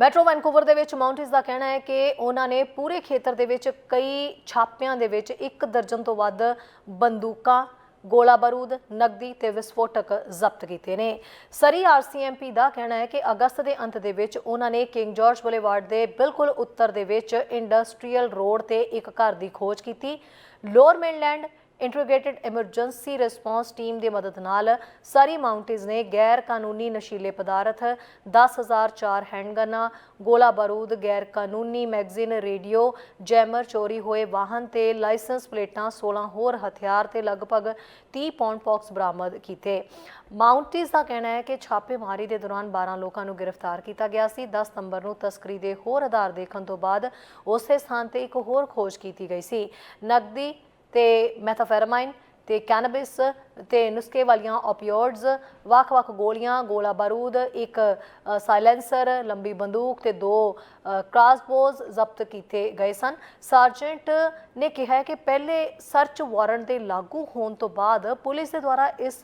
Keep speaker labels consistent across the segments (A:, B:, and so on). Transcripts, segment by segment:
A: Metro Vancouver ਦੇ ਵਿੱਚ ਮਾਉਂਟਿਸ ਦਾ ਕਹਿਣਾ ਹੈ ਕਿ ਉਹਨਾਂ ਨੇ ਪੂਰੇ ਖੇਤਰ ਦੇ ਵਿੱਚ ਕਈ ਛਾਪਿਆਂ ਦੇ ਵਿੱਚ ਇੱਕ ਦਰਜਨ ਤੋਂ ਵੱਧ ਬੰਦੂਕਾਂ, ਗੋਲਾ ਬਾਰੂਦ, ਨਕਦੀ ਤੇ ਵਿਸਫੋਟਕ ਜ਼ਬਤ ਕੀਤੇ ਨੇ। ਸਰੀ ਆਰਸੀਐਮਪੀ ਦਾ ਕਹਿਣਾ ਹੈ ਕਿ ਅਗਸਤ ਦੇ ਅੰਤ ਦੇ ਵਿੱਚ ਉਹਨਾਂ ਨੇ ਕਿੰਗ ਜਾਰਜ ਬੁਲੇਵਾਰਡ ਦੇ ਬਿਲਕੁਲ ਉੱਤਰ ਦੇ ਵਿੱਚ ਇੰਡਸਟਰੀਅਲ ਰੋਡ ਤੇ ਇੱਕ ਘਰ ਦੀ ਖੋਜ ਕੀਤੀ। Lower mainland integrated emergency response team ਦੀ ਮਦਦ ਨਾਲ ਸਰੀ ਮਾਉਂਟੇਜ਼ ਨੇ ਗੈਰ ਕਾਨੂੰਨੀ ਨਸ਼ੀਲੇ ਪਦਾਰਥ 10004 ਹੈਂਡਗਨਾਂ, ਗੋਲਾ ਬਾਰੂਦ ਗੈਰ ਕਾਨੂੰਨੀ ਮੈਗਜ਼ੀਨ, ਰੇਡੀਓ, ਜੈਮਰ ਚੋਰੀ ਹੋਏ ਵਾਹਨ ਤੇ ਲਾਇਸੈਂਸ ਪਲੇਟਾਂ 16 ਹੋਰ ਹਥਿਆਰ ਤੇ ਲਗਭਗ 30 ਪੌਂਡ ਪੌਕਸ ਬਰਾਮਦ ਕੀਤੇ। ਮਾਉਂਟੇਜ਼ ਦਾ ਕਹਿਣਾ ਹੈ ਕਿ ਛਾਪੇਮਾਰੀ ਦੇ ਦੌਰਾਨ 12 ਲੋਕਾਂ ਨੂੰ ਗ੍ਰਿਫਤਾਰ ਕੀਤਾ ਗਿਆ ਸੀ। 10 ਸਤੰਬਰ ਨੂੰ ਤਸਕਰੀ ਦੇ ਹੋਰ ਆਧਾਰ ਦੇਖਣ ਤੋਂ ਬਾਅਦ ਉਸੇ ਸਥਾਨ ਤੇ ਇੱਕ ਹੋਰ ਖੋਜ ਕੀਤੀ ਗਈ ਸੀ। ਨਕਦੀ ਤੇ ਮੈਥਾਫੈਰਮਾਈਨ ਤੇ ਕੈਨੇਬਿਸ ਤੇ ਨੁਸਖੇ ਵਾਲੀਆਂ ਓਪੀਓਇਡਸ ਵੱਖ-ਵੱਖ ਗੋਲੀਆਂ ਗੋਲਾ ਬਾਰੂਦ ਇੱਕ ਅ, ਸਾਇਲੈਂਸਰ ਲੰਬੀ ਬੰਦੂਕ ਤੇ ਦੋ ਅ, ਕ੍ਰਾਸਬੋਜ਼ ਜ਼ਬਤ ਕੀਤੇ ਗਏ ਸਨ। ਸਰਜੈਂਟ ਨੇ ਕਿਹਾ ਕਿ ਪਹਿਲੇ ਸਰਚ ਵਾਰੰਟ ਦੇ ਲਾਗੂ ਹੋਣ ਤੋਂ ਬਾਅਦ ਪੁਲਿਸ ਦੇ ਦੁਆਰਾ ਇਸ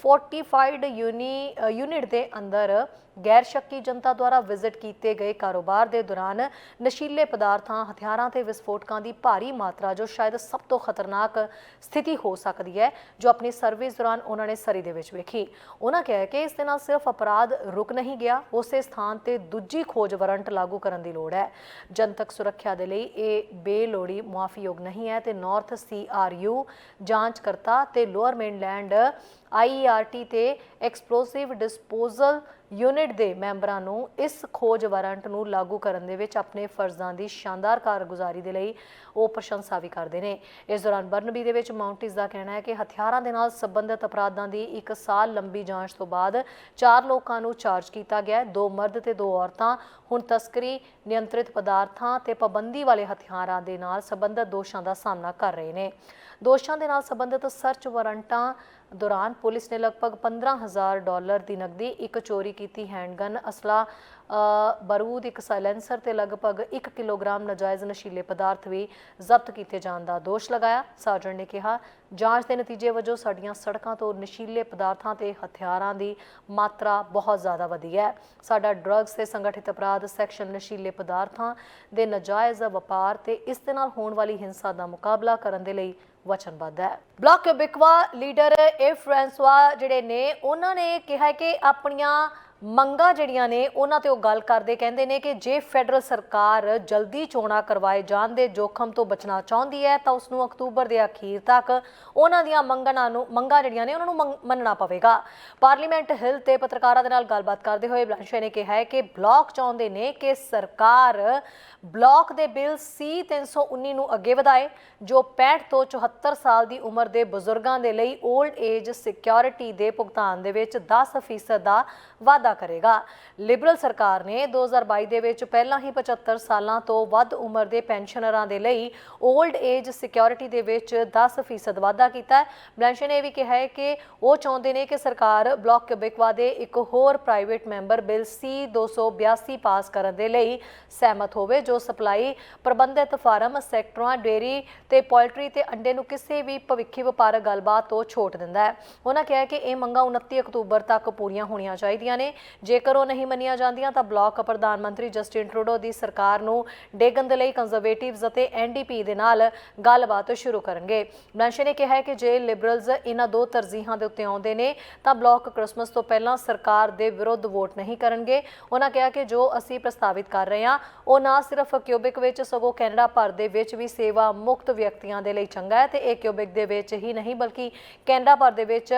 A: ਫੋਰਟੀਫਾਈਡ ਯੂਨੀ ਯੂਨਿਟ ਦੇ ਅੰਦਰ ਗੈਰ ਸ਼ੱਕੀ ਜਨਤਾ ਦੁਆਰਾ ਵਿਜ਼ਿਟ ਕੀਤੇ ਗਏ ਕਾਰੋਬਾਰ ਦੇ ਦੌਰਾਨ ਨਸ਼ੀਲੇ ਪਦਾਰਥਾਂ, ਹਥਿਆਰਾਂ ਤੇ ਵਿਸਫੋਟਕਾਂ ਦੀ ਭਾਰੀ ਮਾਤਰਾ, ਜੋ ਸ਼ਾਇਦ ਸਭ ਤੋਂ ਖਤਰਨਾਕ ਸਥਿਤੀ ਹੋ ਸਕਦੀ ਹੈ, ਜੋ ਆਪਣੀ ਸਰਵਿਸ ਦੌਰਾਨ ਉਹਨਾਂ ਨੇ ਸਰੀ ਦੇ ਵਿੱਚ ਵੇਖੀ। ਉਹਨਾਂ ਕਿਹਾ ਕਿ ਇਸ ਦੇ ਨਾਲ ਸਿਰਫ ਅਪਰਾਧ ਰੁਕ ਨਹੀਂ ਗਿਆ, ਉਸੇ ਸਥਾਨ ਤੇ ਦੂਜੀ ਖੋਜ ਵਾਰੰਟ ਲਾਗੂ ਕਰਨ ਦੀ ਲੋੜ ਹੈ। ਜਨਤਕ ਸੁਰੱਖਿਆ ਦੇ ਲਈ ਇਹ ਬੇਲੋੜੀ ਮੁਆਫੀਯੋਗ ਨਹੀਂ ਹੈ ਤੇ ਨਾਰਥ ਸੀਆਰਯੂ ਜਾਂਚਕਰਤਾ ਤੇ ਲੋਅਰ ਮੇਨਲੈਂਡ ਆਈਆਰਟੀ ਤੇ ਐਕਸਪਲੋਸਿਵ ਡਿਸਪੋਜ਼ਲ ਯੂਨਿਟ ਦੇ ਮੈਂਬਰਾਂ ਨੂੰ ਇਸ ਖੋਜ ਵਾਰੰਟ ਨੂੰ ਲਾਗੂ ਕਰਨ ਦੇ ਵਿੱਚ ਆਪਣੇ ਫਰਜ਼ਾਂ ਦੀ ਸ਼ਾਨਦਾਰ ਕਾਰਗੁਜ਼ਾਰੀ ਦੇ ਲਈ ਉਹ ਪ੍ਰਸ਼ੰਸਾ ਵੀ ਕਰਦੇ ਨੇ। ਇਸ ਦੌਰਾਨ ਬਰਨਬੀ ਦੇ ਵਿੱਚ ਮਾਉਂਟਿਸ ਦਾ ਕਹਿਣਾ ਹੈ ਕਿ ਹਥਿਆਰਾਂ ਦੇ ਨਾਲ ਸੰਬੰਧਿਤ ਅਪਰਾਧਾਂ ਦੀ ਇੱਕ ਸਾਲ ਲੰਬੀ ਜਾਂਚ ਤੋਂ ਬਾਅਦ ਚਾਰ ਲੋਕਾਂ ਨੂੰ ਚਾਰਜ ਕੀਤਾ ਗਿਆ ਦੋ ਮਰਦ ਤੇ ਦੋ ਔਰਤਾਂ, ਹੁਣ ਤਸਕਰੀ, ਨਿਯੰਤਰਿਤ ਪਦਾਰਥਾਂ ਤੇ ਪਾਬੰਦੀ ਵਾਲੇ ਹਥਿਆਰਾਂ ਦੇ ਨਾਲ ਸੰਬੰਧਿਤ ਦੋਸ਼ਾਂ ਦਾ ਸਾਹਮਣਾ ਕਰ ਰਹੇ ਨੇ। ਦੋਸ਼ਾਂ ਦੇ ਨਾਲ ਸੰਬੰਧਿਤ ਸਰਚ ਵਾਰੰਟਾਂ ਦੌਰਾਨ ਪੁਲਿਸ ਨੇ ਲਗਭਗ 15000 ਡਾਲਰ ਦੀ ਨਕਦੀ, ਇੱਕ ਚੋਰੀ ਕੀਤੀ ਹੈਂਡਗਨ ਅਸਲਾ ਅ, ਬਾਰੂਦ ਇੱਕ ਸਾਇਲੈਂਸਰ ਤੇ ਲਗਭਗ 1 ਕਿਲੋਗ੍ਰਾਮ ਨਜਾਇਜ਼ ਨਸ਼ੀਲੇ ਪਦਾਰਥ ਵੀ ਜ਼ਬਤ ਕੀਤੇ ਜਾਣ ਦਾ ਦੋਸ਼ ਲਗਾਇਆ। ਸਰਜਨ ਨੇ ਕਿਹਾ ਜਾਂਚ ਦੇ ਨਤੀਜੇ ਵਜੋਂ ਸਾਡੀਆਂ ਸੜਕਾਂ ਤੋਂ ਨਸ਼ੀਲੇ ਪਦਾਰਥਾਂ ਤੇ ਹਥਿਆਰਾਂ ਦੀ ਮਾਤਰਾ ਬਹੁਤ ਜ਼ਿਆਦਾ ਵਧੀ ਹੈ। ਸਾਡਾ ਡਰੱਗਸ ਤੇ ਸੰਗਠਿਤ ਅਪਰਾਧ ਸੈਕਸ਼ਨ ਨਸ਼ੀਲੇ ਪਦਾਰਥਾਂ ਦੇ ਨਜਾਇਜ਼ ਵਪਾਰ ਤੇ ਇਸ ਦੇ ਨਾਲ ਹੋਣ ਵਾਲੀ ਹਿੰਸਾ ਦਾ ਮੁਕਾਬਲਾ ਕਰਨ ਦੇ ਲਈ ਵਚਨਬੱਧ ਹੈ। ਬਲਾਕ ਬਿਕਵਾ ਲੀਡਰ ਏ ਫ੍ਰਾਂਸਵਾ ਜਿਹੜੇ ਨੇ ਉਹਨਾਂ ਨੇ ਕਿਹਾ ਕਿ ਆਪਣੀਆਂ ਮੰਗਾਂ ਜਿਹੜੀਆਂ ਨੇ, ਉਹਨਾਂ ਤੇ ਉਹ ਗੱਲ ਕਰਦੇ ਕਹਿੰਦੇ ਨੇ ਕਿ ਜੇ ਫੈਡਰਲ ਸਰਕਾਰ ਜਲਦੀ ਚੋਣਾਂ ਕਰਵਾਏ ਜਾਣ ਦੇ ਜੋਖਮ ਤੋਂ ਬਚਣਾ ਚਾਹੁੰਦੀ ਹੈ, ਤਾਂ ਉਸ ਨੂੰ ਅਕਤੂਬਰ ਦੇ ਅਖੀਰ ਤੱਕ ਉਹਨਾਂ ਦੀਆਂ ਮੰਗਾਂ ਨੂੰ, ਮੰਗਾਂ ਜਿਹੜੀਆਂ ਨੇ, ਉਹਨਾਂ ਨੂੰ ਮੰਗ- ਮੰਨਣਾ ਪਵੇਗਾ। ਪਾਰਲੀਮੈਂਟ ਹਿਲ ਤੇ ਪੱਤਰਕਾਰਾਂ ਦੇ ਨਾਲ ਗੱਲਬਾਤ ਕਰਦੇ ਹੋਏ ਬਲਾਂਸ਼ੇ ਨੇ ਕਿਹਾ ਹੈ ਕਿ ਬਲਾਕ ਚਾਹੁੰਦੇ ਨੇ ਕਿ ਸਰਕਾਰ ਬਲਾਕ ਦੇ ਬਿੱਲ C 319 ਨੂੰ ਅੱਗੇ ਵਧਾਏ, ਜੋ 65 ਤੋਂ 74 ਸਾਲ ਦੀ ਉਮਰ ਦੇ ਬਜ਼ੁਰਗਾਂ ਦੇ ਲਈ 올ਡ ਏਜ ਸਿਕਿਉਰਿਟੀ ਦੇ ਭੁਗਤਾਨ ਦੇ ਵਿੱਚ 10% ਦਾ ਵਾਧਾ ਵਾਅਦਾ ਕਰੇਗਾ। ਲਿਬਰਲ ਸਰਕਾਰ ਨੇ 2022 ਦੇ ਵਿੱਚ ਪਹਿਲਾਂ ਹੀ 75 ਸਾਲਾਂ ਤੋਂ ਵੱਧ ਉਮਰ ਦੇ ਪੈਨਸ਼ਨਰਾਂ ਦੇ ਲਈ 올ਡ ਏਜ ਸਿਕਿਉਰਿਟੀ ਦੇ ਵਿੱਚ 10% ਵਾਅਦਾ ਕੀਤਾ ਹੈ। ਬਲੈਂਸ਼ੇ ਨੇ ਇਹ ਵੀ ਕਿਹਾ ਹੈ ਕਿ ਉਹ ਚਾਹੁੰਦੇ ਨੇ ਕਿ ਸਰਕਾਰ ਬਲਾਕ ਕਿਬੇਕਵਾ ਦੇ ਇੱਕ ਹੋਰ private member bill C 282 pass ਕਰਨ ਦੇ ਲਈ ਸਹਿਮਤ ਹੋਵੇ, ਜੋ ਸਪਲਾਈ ਪ੍ਰਬੰਧਿਤ ਫਾਰਮ, ਸੈਕਟਰਾਂ ਡੇਰੀ ਤੇ ਪੋਲਟਰੀ ਤੇ ਅੰਡੇ ਨੂੰ ਕਿਸੇ ਵੀ ਭਵਿੱਖੀ ਵਪਾਰਕ ਗੱਲਬਾਤ ਤੋਂ ਛੋਟ ਦਿੰਦਾ ਹੈ। ਉਹਨਾਂ ਕਿਹਾ ਕਿ ਇਹ ਮੰਗਾਂ 29 ਅਕਤੂਬਰ ਤੱਕ ਪੂਰੀਆਂ ਹੋਣੀਆਂ ਚਾਹੀਦੀਆਂ ਨੇ। ਜੇਕਰ ਉਹ ਨਹੀਂ ਮੰਨੀਆਂ ਜਾਂਦੀਆਂ ਤਾਂ ਬਲਾਕ ਪ੍ਰਧਾਨ ਮੰਤਰੀ ਜਸਟਿਨ ਟਰੂਡੋ ਦੀ ਸਰਕਾਰ ਨੂੰ ਡੇਗਨ ਦੇ ਲਈ ਕੰਜ਼ਰਵੇਟਿਵਸ ਅਤੇ ਐਨਡੀਪੀ ਦੇ ਨਾਲ ਗੱਲਬਾਤ ਸ਼ੁਰੂ ਕਰਨਗੇ। ਬਲਾਂਸ਼ੇ ਨੇ ਕਿਹਾ ਹੈ ਕਿ ਜੇ ਲਿਬਰਲਜ਼ ਇਹਨਾਂ ਦੋ ਤਰਜੀਹਾਂ ਦੇ ਉੱਤੇ ਆਉਂਦੇ ਨੇ, ਤਾਂ ਬਲਾਕ ਕ੍ਰਿਸਮਸ ਤੋਂ ਪਹਿਲਾਂ ਸਰਕਾਰ ਦੇ ਵਿਰੁੱਧ ਵੋਟ ਨਹੀਂ ਕਰਨਗੇ। ਉਹਨਾਂ ਕਿਹਾ ਕਿ ਜੋ ਅਸੀਂ ਪ੍ਰਸਤਾਵਿਤ ਕਰ ਰਹੇ ਹਾਂ, ਉਹ ਨਾ ਸਿਰਫ ਕਿਊਬਿਕ ਵਿੱਚ, ਸਗੋਂ ਕੈਨੇਡਾ ਭਰ ਦੇ ਵਿੱਚ ਵੀ ਸੇਵਾ ਮੁਕਤ ਵਿਅਕਤੀਆਂ ਦੇ ਲਈ ਚੰਗਾ ਹੈ ਤੇ ਇਹ ਕਿਊਬਿਕ ਦੇ ਵਿੱਚ ਹੀ ਨਹੀਂ, ਬਲਕਿ ਕੈਨੇਡਾ ਭਰ ਦੇ ਵਿੱਚ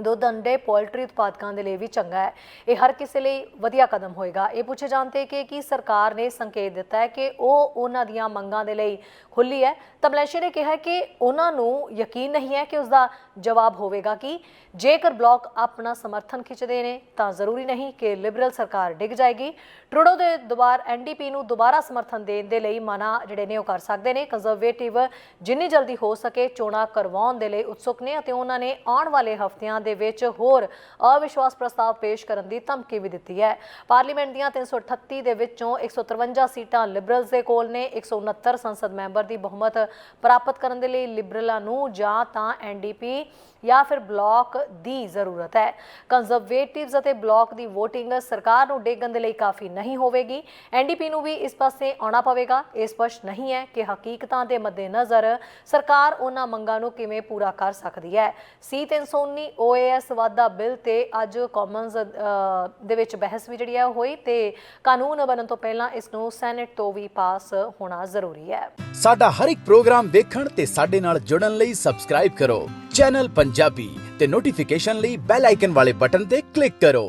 A: ਦੁੱਧ ਅੰਡੇ, ਪੋਲਟਰੀ ਉਤਪਾਦਕਾਂ ਦੇ ਲਈ ਵੀ ਚੰਗਾ ਹੈ। ਇਹ ਹਰ ਕਿਸੇ ਲਈ ਵਧੀਆ ਕਦਮ ਹੋਏਗਾ। ਇਹ ਪੁੱਛੇ ਜਾਂਦੇ ਕਿ ਕੀ ਸਰਕਾਰ ਨੇ ਸੰਕੇਤ ਦਿੱਤਾ ਹੈ ਕਿ ਉਹ ਉਹਨਾਂ ਦੀਆਂ ਮੰਗਾਂ ਦੇ ਲਈ ਖੁੱਲੀ ਹੈ। ਤਬਲੈਸ਼ੇ ਨੇ ਕਿਹਾ ਕਿ ਉਹਨਾਂ ਨੂੰ ਯਕੀਨ ਨਹੀਂ ਹੈ ਕਿ ਉਸ ਦਾ ਜਵਾਬ ਹੋਵੇਗਾ ਕਿ। ਜੇਕਰ ਬਲਾਕ ਆਪਣਾ ਸਮਰਥਨ ਖਿੱਚਦੇ ਨੇ, ਤਾਂ ਜ਼ਰੂਰੀ ਨਹੀਂ ਕਿ ਲਿਬਰਲ ਸਰਕਾਰ ਡਿੱਗ ਜਾਏਗੀ। ਟਰੂਡੋ ਦੇ ਦੁਬਾਰ ਐਨਡੀਪੀ ਨੂੰ ਦੁਬਾਰਾ ਸਮਰਥਨ ਦੇਣ ਦੇ ਲਈ ਮਨਾ ਜਿਹੜੇ ਨੇ ਉਹ ਕਰ ਸਕਦੇ ਨੇ। ਕੰਜ਼ਰਵੇਟਿਵ ਜਿੰਨੀ ਜਲਦੀ ਹੋ ਸਕੇ ਚੋਣਾਂ ਕਰਵਾਉਣ ਦੇ ਲਈ ਉਤਸੁਕ ਨੇ ਅਤੇ ਉਹਨਾਂ ਨੇ ਆਉਣ ਵਾਲੇ ਹਫ਼ਤਿਆਂ ਦੇ ਵਿੱਚ ਹੋਰ ਅਵਿਸ਼ਵਾਸ ਪ੍ਰਸਤਾਵ ਪੇਸ਼ ਕਰਨ ਦੀ ਧਮਕੀ ਵੀ ਦਿੱਤੀ ਹੈ। ਪਾਰਲੀਮੈਂਟ ਦੀਆਂ 338 ਦੇ ਵਿੱਚੋਂ 153 ਸੀਟਾਂ ਲਿਬਰਲਸ ਦੇ ਕੋਲ ਨੇ। 169 ਸੰਸਦ ਮੈਂਬਰ ਦੀ ਬਹੁਮਤ ਪ੍ਰਾਪਤ ਕਰਨ ਦੇ ਲਈ ਲਿਬਰਲਾਂ ਨੂੰ ਜਾਂ ਤਾਂ ਐਨਡੀਪੀ ਜਾਂ ਫਿਰ ਬਲਾਕ ਦੀ ਜ਼ਰੂਰਤ ਹੈ। ਕੰਜ਼ਰਵੇਟਿਵਸ ਅਤੇ ਬਲਾਕ ਦੀ VOTING ਸਰਕਾਰ ਨੂੰ ਡੇਗਣ ਦੇ ਲਈ ਕਾਫੀ ਨਹੀਂ ਹੋਵੇਗੀ। ਐਨਡੀਪੀ ਨੂੰ ਵੀ ਇਸ ਪਾਸੇ ਆਉਣਾ ਪਵੇਗਾ। ਇਹ ਸਪਸ਼ਟ ਨਹੀਂ ਹੈ ਕਿ ਹਕੀਕਤਾਂ ਦੇ ਮੱਦੇਨਜ਼ਰ ਸਰਕਾਰ ਉਹਨਾਂ ਮੰਗਾਂ ਨੂੰ ਕਿਵੇਂ ਪੂਰਾ ਕਰ ਸਕਦੀ ਹੈ। C319 OAS ਵਾਧਾ ਬਿੱਲ ਤੇ ਅੱਜ ਕਾਮਨਸ ਦੇ ਵਿੱਚ ਬਹਿਸ ਵੀ ਜਿਹੜੀ ਹੈ ਹੋਈ ਤੇ ਕਾਨੂੰਨ ਬਣਨ ਤੋਂ ਪਹਿਲਾਂ ਇਸ ਨੂੰ ਸੈਨੇਟ ਤੋਂ ਵੀ ਪਾਸ ਹੋਣਾ ਜ਼ਰੂਰੀ ਹੈ।
B: ਸਾਡਾ ਹਰ ਇੱਕ ਪ੍ਰੋਗਰਾਮ ਦੇਖਣ ਤੇ ਸਾਡੇ ਨਾਲ ਜੁੜਨ ਲਈ ਸਬਸਕ੍ਰਾਈਬ ਕਰੋ। ਚੈਨਲ ਪੰਜਾਬੀ ਤੇ ਨੋਟੀਫਿਕੇਸ਼ਨ ਲਈ ਬੈਲ ਆਈਕਨ ਵਾਲੇ ਬਟਨ ਤੇ ਕਲਿੱਕ ਕਰੋ।